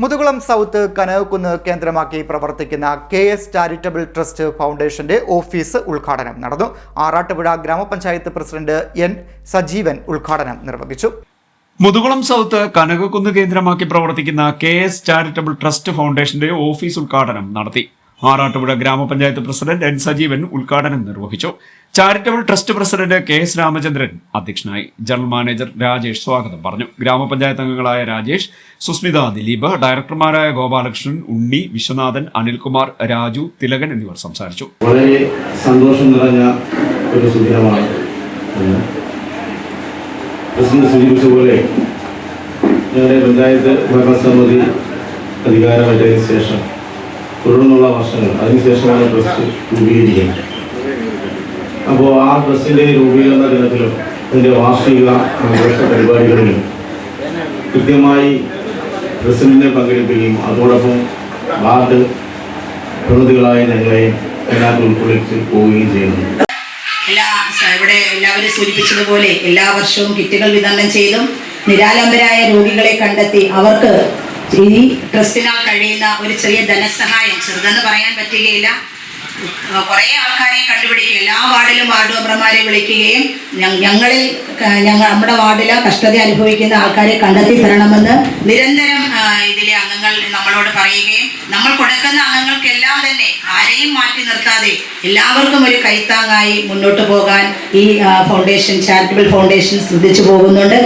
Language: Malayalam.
മുതുകുളം സൗത്ത് കനകക്കുന്ന് കേന്ദ്രമാക്കി പ്രവർത്തിക്കുന്ന കെ എസ് ചാരിറ്റബിൾ ട്രസ്റ്റ് ഫൗണ്ടേഷന്റെ ഓഫീസ് ഉദ്ഘാടനം നടന്നു. ആറാട്ടുപുഴ ഗ്രാമപഞ്ചായത്ത് പ്രസിഡന്റ് എൻ സജീവൻ ഉദ്ഘാടനം നിർവഹിച്ചു. മുതുകുളം സൗത്ത് കനകക്കുന്ന് കേന്ദ്രമാക്കി പ്രവർത്തിക്കുന്ന കെ എസ് ചാരിറ്റബിൾ ട്രസ്റ്റ് ഫൗണ്ടേഷന്റെ ഓഫീസ് ഉദ്ഘാടനം നടത്തി. ആറാട്ടുപുഴ ഗ്രാമപഞ്ചായത്ത് പ്രസിഡന്റ് എൻ സജീവൻ ഉദ്ഘാടനം നിർവഹിച്ചു. Charitable trust president K S Ramachandran അധ്യക്ഷനായി ജനറൽ മാനേജർ രാജേഷ് സ്വാഗതം പറഞ്ഞു. ഗ്രാമപഞ്ചായത്ത് അംഗങ്ങളായ രാജേഷ് സുസ്മിത ദിലീപ് ഡയറക്ടർമാരായ ഗോപാലകൃഷ്ണൻ ഉണ്ണി വിശ്വനാഥൻ അനിൽകുമാർ രാജു തിലകൻ എന്നിവർ സംസാരിച്ചു. വളരെ സന്തോഷം നിറഞ്ഞ ഒരു സുദിനമാണ് പഞ്ചായത്ത് ഭരണസമിതി അധികാരമേറ്റതിനു ശേഷം തുടർന്നുള്ള വർഷങ്ങൾ. അതിനുശേഷമാണ് ട്രസ്റ്റ് രൂപീകരിക്കുന്നത്. അപ്പോൾ ആ ട്രസ്റ്റിന്റെ രൂപീകരണ ദിനത്തിലും അതിന്റെ വാർഷിക ആഘോഷ പരിപാടികളിലും കൃത്യമായി പ്രസിഡന്റിനെ പങ്കെടുക്കുകയും അതോടൊപ്പം വാർഡ് പ്രതിനിധികളായ ഞങ്ങളെയും അതിനകത്ത് ഉൾക്കൊള്ളിച്ച് പോവുകയും ചെയ്യുന്നു. എല്ലാ ഇവിടെ എല്ലാവരും സൂചിപ്പിച്ചതുപോലെ എല്ലാ വർഷവും കിറ്റുകൾ വിതരണം ചെയ്തും നിരാലംബരായ രോഗികളെ കണ്ടെത്തി അവർക്ക് ഈ ട്രസ്റ്റിനാൽ കഴിയുന്ന ഒരു ചെറിയ ധനസഹായം ചെറുതെന്ന് പറയാൻ പറ്റുകയില്ല. കുറേ ആൾക്കാരെ കണ്ടുപിടിക്കുക. എല്ലാ വാർഡിലും വാർഡ് മെമ്പർമാരെ വിളിക്കുകയും ഞങ്ങളിൽ ഞങ്ങൾ നമ്മുടെ വാർഡിൽ കഷ്ടത അനുഭവിക്കുന്ന ആൾക്കാരെ കണ്ടെത്തി തരണമെന്ന് നിരന്തരം ഇതിലെ അംഗങ്ങൾ നമ്മളോട് പറയുകയും നമ്മൾ കൊടുക്കുന്ന അംഗങ്ങൾക്കെല്ലാം തന്നെ ആരെയും മാറ്റി നിർത്താതെ എല്ലാവർക്കും ഒരു കൈത്താങ്ങായി മുന്നോട്ട് പോകാൻ ഈ ഫൗണ്ടേഷൻ ചാരിറ്റബിൾ ഫൗണ്ടേഷൻ ശ്രദ്ധിച്ചു പോകുന്നുണ്ട്.